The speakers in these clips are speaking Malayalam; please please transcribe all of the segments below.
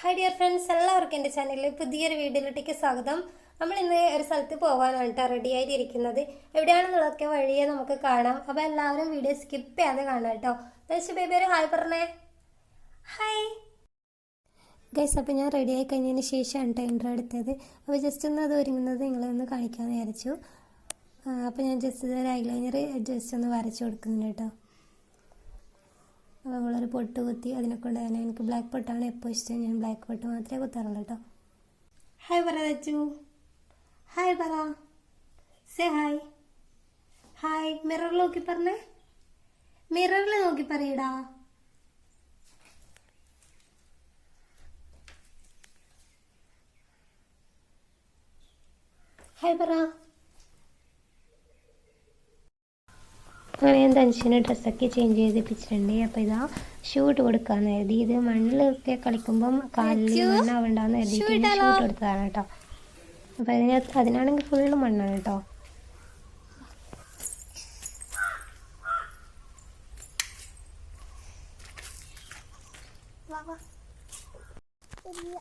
ഹായ് ഡിയർ ഫ്രണ്ട്സ് എല്ലാവർക്കും എന്റെ ചാനലിൽ പുതിയൊരു വീഡിയോയിലേക്ക് സ്വാഗതം. നമ്മൾ ഇന്ന് ഒരു സ്ഥലത്ത് പോകാനാണ് കേട്ടോ റെഡി ആയിട്ടിരിക്കുന്നത്. എവിടെയാണെന്നുള്ളതൊക്കെ വഴിയെ നമുക്ക് കാണാം. അപ്പോൾ എല്ലാവരും വീഡിയോ സ്കിപ്പ് ചെയ്യാതെ കാണാം കേട്ടോ. ദശ ബേബി ഒരു ഹായ് പറഞ്ഞേ. ഹായ് ഗൈസ് അപ്പോൾ ഞാൻ റെഡി ആയി കഴിഞ്ഞതിന് ശേഷമാണ് കേട്ടോ എന്റെ എടുത്തത്. അപ്പോൾ ജസ്റ്റ് ഒന്ന് അത് ഒരുങ്ങുന്നത് നിങ്ങളെ ഒന്ന് കാണിക്കാമെന്ന് വിചാരിച്ചു. അപ്പോൾ ഞാൻ ജസ്റ്റ് ഒരു ഐ ലൈനർ ജസ്റ്റ് ഒന്ന് വരച്ചു കൊടുക്കുന്നുണ്ട് കേട്ടോ. നമ്മളൊരു പൊട്ട് കുത്തി അതിനെ കൊണ്ട് തന്നെ എനിക്ക് ബ്ലാക്ക് പൊട്ടാണ് എപ്പോൾ ഇഷ്ടം. ഞാൻ ബ്ലാക്ക് പൊട്ട് മാത്രമേ കുത്താറുള്ളൂ കേട്ടോ ഹായ് പറ ദച്ചു ഹായ് പറ സേ ഹായ് ഹായ് മിററിൽ നോക്കി പറഞ്ഞേ. മിററിൽ നോക്കി പറയടാ. ഹായ് പറ അങ്ങനെ ഞാൻ തനിച്ചിന് ഡ്രസ്സൊക്കെ ചേഞ്ച് ചെയ്തിപ്പിച്ചിട്ടുണ്ട് അപ്പോൾ ഇതാ ഷൂ ഇട്ട് കൊടുക്കാന്ന് കരുതി. ഇത് മണ്ണിലൊക്കെ കളിക്കുമ്പം കാലിൽ മണ്ണാവണ്ടെന്ന് കരുതിയിട്ട് ഷൂ ഇട്ട് കൊടുത്തതാണ് കേട്ടോ. അപ്പോൾ അതിന് അതിനാണെങ്കിൽ ഫുള്ള് മണ്ണാണ് കേട്ടോ.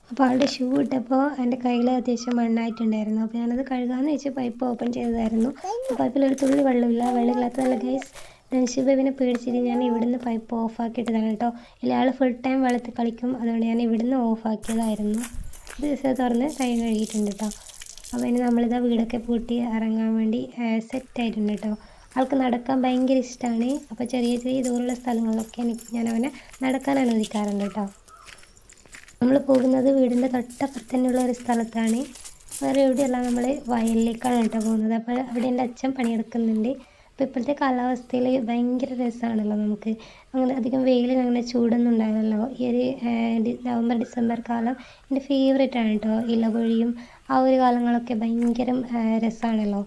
അപ്പോൾ ആളുടെ ഷൂ ഇട്ടപ്പോൾ എന്റെ കയ്യിൽ അത്യാവശ്യം മണ്ണായിട്ടുണ്ടായിരുന്നു. അപ്പോൾ ഞാനത് കഴുകാമെന്ന് വെച്ച് പൈപ്പ് ഓപ്പൺ ചെയ്തതായിരുന്നു. പൈപ്പിൽ ഒരു തുള്ളി വെള്ളമില്ല. വെള്ളമില്ലാത്തതല്ല ഗൈസ് ധനുഷ് ബേബിനെ പേടിച്ചിട്ട് ഞാൻ ഇവിടുന്ന് പൈപ്പ് ഓഫാക്കിയിട്ടതാണ് കേട്ടോ. ആൾ ഫുൾ ടൈം വെള്ളത്തിൽ കളിക്കും. അതുകൊണ്ട് ഞാൻ ഇവിടുന്ന് ഓഫാക്കിയതായിരുന്നു ദിവസം തുറന്ന് കൈ കഴുകിയിട്ടുണ്ട് കേട്ടോ അപ്പോൾ ഇനി നമ്മളിതാ വീടൊക്കെ പൂട്ടി ഇറങ്ങാൻ വേണ്ടി സെറ്റ് ആയിട്ടുണ്ട് കേട്ടോ ആൾക്ക് നടക്കാൻ ഭയങ്കര ഇഷ്ടമാണ് അപ്പോൾ ചെറിയ ചെറിയ ദൂരമുള്ള സ്ഥലങ്ങളിലൊക്കെ എനിക്ക് ഞാൻ അവനെ നടക്കാൻ അനുവദിക്കാറുണ്ട് കേട്ടോ നമ്മൾ പോകുന്നത് വീടിന്റെ തൊട്ടപ്പുറത്ത് തന്നെയുള്ള ഒരു സ്ഥലത്താണ്. വേറെ എവിടെയല്ല നമ്മൾ വയലിലേക്കാണ് കേട്ടോ പോകുന്നത്. അപ്പോൾ അവിടെ എന്റെ അച്ഛൻ പണിയെടുക്കുന്നുണ്ട്. അപ്പോൾ ഇപ്പോഴത്തെ കാലാവസ്ഥയിൽ ഭയങ്കര രസമാണല്ലോ നമുക്ക്. അങ്ങനെ അധികം വെയിൽ അങ്ങനെ ചൂടൊന്നും ഉണ്ടാവില്ലല്ലോ. ഈ ഒരു നവംബർ ഡിസംബർ കാലം എന്റെ ഫേവറേറ്റ് ആണ് കേട്ടോ. ഇലപൊഴിയും ആ ഒരു കാലങ്ങളൊക്കെ ഭയങ്കര രസമാണല്ലോ.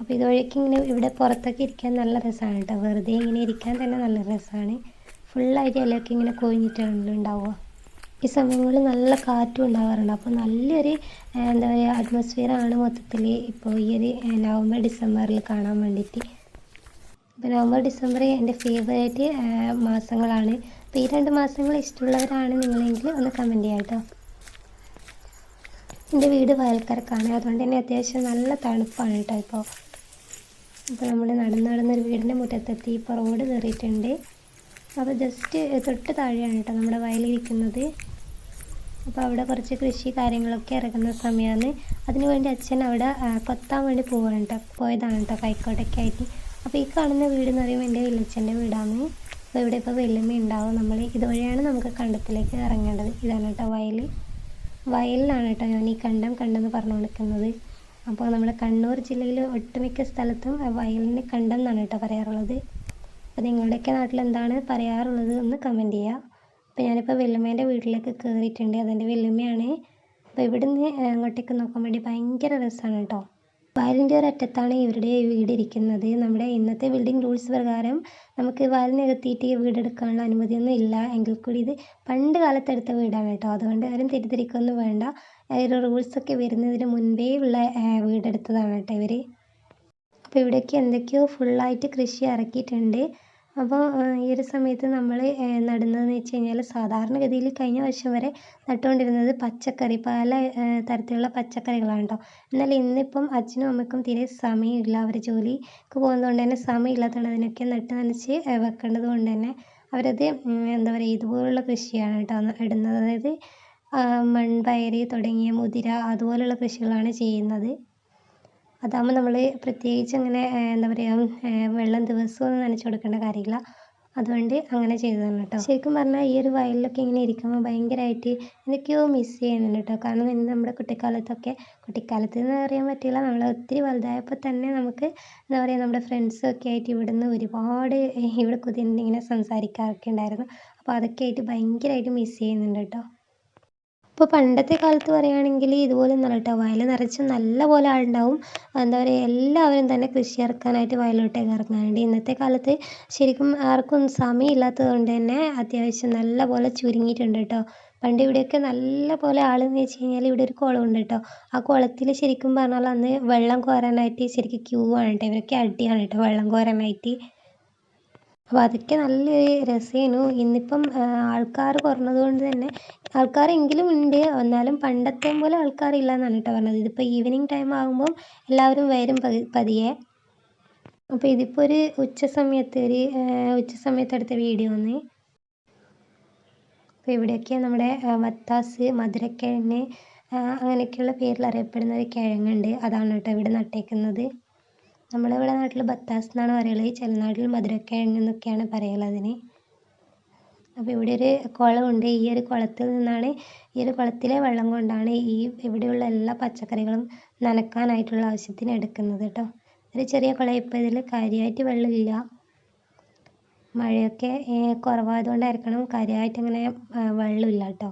അപ്പോൾ ഇതുവഴിക്ക് ഇങ്ങനെ ഇവിടെ പുറത്തൊക്കെ ഇരിക്കാൻ നല്ല രസമാണ് കേട്ടോ. വെറുതെ ഇങ്ങനെ ഇരിക്കാൻ തന്നെ നല്ല രസമാണ്. ഫുള്ളായിട്ട് ഇലയൊക്കെ ഇങ്ങനെ കൊഴിഞ്ഞിട്ടാണല്ലോ ഉണ്ടാവുക. ഈ സമയങ്ങളിൽ നല്ല കാറ്റും ഉണ്ടാവാറുണ്ട്. അപ്പോൾ നല്ലൊരു എന്താ പറയുക അറ്റ്മോസ്ഫിയറാണ് മൊത്തത്തിൽ ഇപ്പോൾ ഈ ഒരു നവംബർ ഡിസംബറിൽ കാണാൻ വേണ്ടിയിട്ട്. ഇപ്പോൾ നവംബർ ഡിസംബർ എന്റെ ഫേവറേറ്റ് മാസങ്ങളാണ്. അപ്പോൾ ഈ രണ്ട് മാസങ്ങൾ ഇഷ്ടമുള്ളവരാണ് നിങ്ങളെങ്കിൽ ഒന്ന് കമന്റ് ചെയ്യാം കേട്ടോ. എന്റെ വീട് വയൽക്കരക്കാണ്. അതുകൊണ്ട് തന്നെ അത്യാവശ്യം നല്ല തണുപ്പാണ് കേട്ടോ ഇപ്പോൾ അപ്പോൾ നമ്മൾ നടന്ന് നടന്നൊരു വീടിന്റെ മുറ്റത്തെത്തി ഇപ്പോൾ റോഡ് കയറിയിട്ടുണ്ട് അപ്പോൾ ജസ്റ്റ് തൊട്ട് താഴെയാണ് കേട്ടോ നമ്മുടെ വയലിരിക്കുന്നത്. അപ്പോൾ അവിടെ കുറച്ച് കൃഷി കാര്യങ്ങളൊക്കെ ഇറങ്ങുന്ന സമയമാണ്. അതിനു വേണ്ടി അച്ഛൻ അവിടെ കൊത്താൻ വേണ്ടി പോവാണ് കേട്ടോ പോയതാണ് കേട്ടോ കൈക്കോട്ടൊക്കെ ആയിട്ട്. അപ്പോൾ ഈ കാണുന്ന വീട് എന്ന് പറയുമ്പോൾ എന്റെ വെല്ലച്ചന്റെ വീടാണ്. അപ്പോൾ ഇവിടെ ഇപ്പോൾ വെല്ലുമ്മ ഉണ്ടാവും. നമ്മൾ ഇതുവഴിയാണ് നമുക്ക് കണ്ടത്തിലേക്ക് ഇറങ്ങേണ്ടത്. ഇതാണ് കേട്ടോ വയൽ വയലിലാണ് കേട്ടോ ഞാൻ ഈ കണ്ടം കണ്ടെന്ന് പറഞ്ഞു കൊടുക്കുന്നത്. അപ്പോൾ നമ്മുടെ കണ്ണൂർ ജില്ലയിൽ ഒട്ടുമിക്ക സ്ഥലത്തും വയലിന് കണ്ടം എന്നാണ് കേട്ടോ പറയാറുള്ളത്. അപ്പോൾ നിങ്ങളുടെയൊക്കെ നാട്ടിൽ എന്താണ് പറയാറുള്ളത് ഒന്ന് കമന്റ് ചെയ്യുക അപ്പോൾ ഞാനിപ്പോൾ വെല്ലുമ്മേന്റെ വീട്ടിലേക്ക് കയറിയിട്ടുണ്ട്. അതെന്റെ വെല്ലുമ്മയാണ്. അപ്പോൾ ഇവിടുന്ന് അങ്ങോട്ടേക്ക് നോക്കാൻ വേണ്ടി ഭയങ്കര രസമാണ് കേട്ടോ വയലിന്റെ ഒരറ്റത്താണ് ഇവരുടെ വീട് ഇരിക്കുന്നത്. നമ്മുടെ ഇന്നത്തെ ബിൽഡിംഗ് റൂൾസ് പ്രകാരം നമുക്ക് വയലിനകത്തിയിട്ട് വീടെടുക്കാനുള്ള അനുമതിയൊന്നും ഇല്ല. എങ്കിൽ കൂടി ഇത് പണ്ട് കാലത്ത് എടുത്ത വീടാണ് കേട്ടോ അതുകൊണ്ട് ആരും തെറ്റിദ്ധരിക്കൊന്നും വേണ്ട. റൂൾസൊക്കെ വരുന്നതിന് മുൻപേ ഉള്ള വീടെടുത്തതാണ് കേട്ടോ ഇവർ അപ്പോൾ ഇവിടേക്ക് എന്തൊക്കെയോ ഫുള്ളായിട്ട് കൃഷി ഇറക്കിയിട്ടുണ്ട്. അപ്പോൾ ഈ ഒരു സമയത്ത് നമ്മൾ നടുന്നതെന്ന് വെച്ച് കഴിഞ്ഞാൽ സാധാരണഗതിയിൽ കഴിഞ്ഞ വർഷം വരെ നട്ടുകൊണ്ടിരുന്നത് പച്ചക്കറി പല തരത്തിലുള്ള പച്ചക്കറികളാണ് കേട്ടോ എന്നാൽ ഇന്നിപ്പം അച്ഛനും അമ്മയ്ക്കും തീരെ സമയമില്ല. അവർ ജോലിക്ക് പോകുന്നതുകൊണ്ട് തന്നെ സമയമില്ലാത്തതുകൊണ്ട് അതിനൊക്കെ നട്ട് നനച്ച് വെക്കേണ്ടത് കൊണ്ട് തന്നെ അവരത് എന്താ പറയുക ഇതുപോലുള്ള കൃഷിയാണ് കേട്ടോ ഇടുന്നത്. അതായത് മൺപയർ തുടങ്ങിയ മുതിര അതുപോലുള്ള കൃഷികളാണ് ചെയ്യുന്നത്. അതാകുമ്പോൾ നമ്മൾ പ്രത്യേകിച്ച് അങ്ങനെ എന്താ പറയുക വെള്ളം ദിവസവും നനച്ച് കൊടുക്കേണ്ട കാര്യമില്ല. അതുകൊണ്ട് അങ്ങനെ ചെയ്തതാണ് കേട്ടോ ശരിക്കും പറഞ്ഞാൽ ഈ ഒരു വയലിലൊക്കെ ഇങ്ങനെ ഇരിക്കുമ്പോൾ ഭയങ്കരമായിട്ട് എന്തൊക്കെയോ മിസ് ചെയ്യുന്നുണ്ട് കേട്ടോ കാരണം ഇന്ന് നമ്മുടെ കുട്ടിക്കാലത്തൊക്കെ കുട്ടിക്കാലത്ത് എന്ന് പറയാൻ പറ്റില്ല നമ്മൾ ഒത്തിരി വലുതായപ്പോൾ തന്നെ നമുക്ക് എന്താ പറയുക നമ്മുടെ ഫ്രണ്ട്സൊക്കെ ആയിട്ട് ഇവിടുന്ന് ഒരുപാട് ഇവിടെ കുതിർന്ന് ഇങ്ങനെ സംസാരിക്കാറൊക്കെ ഉണ്ടായിരുന്നു. അപ്പോൾ അതൊക്കെ ആയിട്ട് ഭയങ്കരമായിട്ട് മിസ് ചെയ്യുന്നുണ്ട് കേട്ടോ ഇപ്പോൾ പണ്ടത്തെ കാലത്ത് പറയുകയാണെങ്കിൽ ഇതുപോലെ കേട്ടോ വയൽ നിറച്ച് നല്ല പോലെ ആളുണ്ടാവും. എന്താ പറയുക എല്ലാവരും തന്നെ കൃഷി ഇറക്കാനായിട്ട് വയലിലോട്ടേക്ക് ഇറങ്ങാറുണ്ട്. ഇന്നത്തെ കാലത്ത് ശരിക്കും ആർക്കും സമയമില്ലാത്തത് കൊണ്ട് തന്നെ അത്യാവശ്യം നല്ല പോലെ ചുരുങ്ങിയിട്ടുണ്ട് കേട്ടോ പണ്ട് ഇവിടെയൊക്കെ നല്ല പോലെ ആളെന്ന് വെച്ച് കഴിഞ്ഞാൽ ഇവിടെ ഒരു കുളമുണ്ട് കേട്ടോ ആ കുളത്തിൽ ശരിക്കും പറഞ്ഞാൽ അന്ന് വെള്ളം കോരാനായിട്ട് ശരിക്കും ക്യൂ ആണ് കേട്ടോ ഇവരൊക്കെ അടിയാണ് കേട്ടോ വെള്ളം കോരാനായിട്ട്. അപ്പോൾ അതൊക്കെ നല്ല രസമായിരുന്നു ഇന്നിപ്പം ആൾക്കാർ കുറഞ്ഞത് കൊണ്ട് തന്നെ ആൾക്കാരെങ്കിലും ഉണ്ട്. എന്നാലും പണ്ടത്തെ പോലെ ആൾക്കാരില്ല എന്നാണ് കേട്ടോ പറഞ്ഞത്. ഇതിപ്പോൾ ഈവനിങ് ടൈം ആകുമ്പോൾ എല്ലാവരും വരും പതിയെ. അപ്പോൾ ഇതിപ്പോൾ ഒരു ഉച്ച സമയത്ത് ഒരു ഉച്ച സമയത്ത് എടുത്ത വീഡിയോ ആണ്. അപ്പോൾ ഇവിടെയൊക്കെ നമ്മുടെ വത്താസ് മധുരക്കിഴങ്ങ് അങ്ങനെയൊക്കെയുള്ള പേരിൽ അറിയപ്പെടുന്ന ഒരു കിഴങ്ങുണ്ട്. അതാണ് കേട്ടോ ഇവിടെ നട്ടേക്കുന്നത്. നമ്മളിവിടെ നാട്ടിൽ ബത്താസ് എന്നാണ് പറയൽ. ചില നാട്ടിൽ മധുരക്കിഴങ്ങ് എന്നൊക്കെയാണ് പറയൽ അതിന്. അപ്പോൾ ഇവിടെ ഒരു കുളമുണ്ട്. ഈ ഒരു കുളത്തിൽ നിന്നാണ് ഈ ഒരു കുളത്തിലെ വെള്ളം കൊണ്ടാണ് ഈ ഇവിടെയുള്ള എല്ലാ പച്ചക്കറികളും നനക്കാനായിട്ടുള്ള ആവശ്യത്തിന് എടുക്കുന്നത് കേട്ടോ ഒരു ചെറിയ കുളം. ഇപ്പോൾ ഇതിൽ കാര്യമായിട്ട് വെള്ളമില്ല. മഴയൊക്കെ കുറവായതുകൊണ്ടായിരിക്കണം കാര്യമായിട്ട് ഇങ്ങനെ വെള്ളമില്ല കേട്ടോ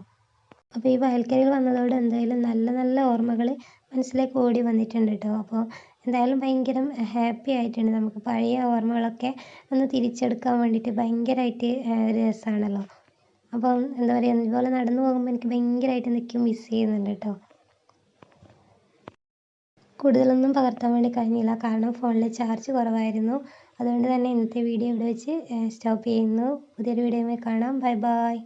അപ്പോൾ ഈ വയൽക്കരയിൽ വന്നതോടെ എന്തായാലും നല്ല നല്ല ഓർമ്മകൾ മനസ്സിലേക്ക് ഓടി വന്നിട്ടുണ്ട് കേട്ടോ അപ്പോൾ എന്തായാലും ഭയങ്കര ഹാപ്പി ആയിട്ടുണ്ട്. നമുക്ക് പഴയ ഓർമ്മകളൊക്കെ ഒന്ന് തിരിച്ചെടുക്കാൻ വേണ്ടിയിട്ട് ഭയങ്കരമായിട്ട് രസമാണല്ലോ അപ്പം എന്താ പറയുക ഇതുപോലെ നടന്നു പോകുമ്പോൾ എനിക്ക് ഭയങ്കരമായിട്ട് നിൽക്കും മിസ് ചെയ്യുന്നുണ്ട് കേട്ടോ. കൂടുതലൊന്നും പകർത്താൻ വേണ്ടി കഴിഞ്ഞില്ല. കാരണം ഫോണിൽ ചാർജ് കുറവായിരുന്നു. അതുകൊണ്ട് തന്നെ ഇന്നത്തെ വീഡിയോ ഇവിടെ വെച്ച് സ്റ്റോപ്പ് ചെയ്യുന്നു. പുതിയൊരു വീഡിയോയുമായി കാണാം. Bye bye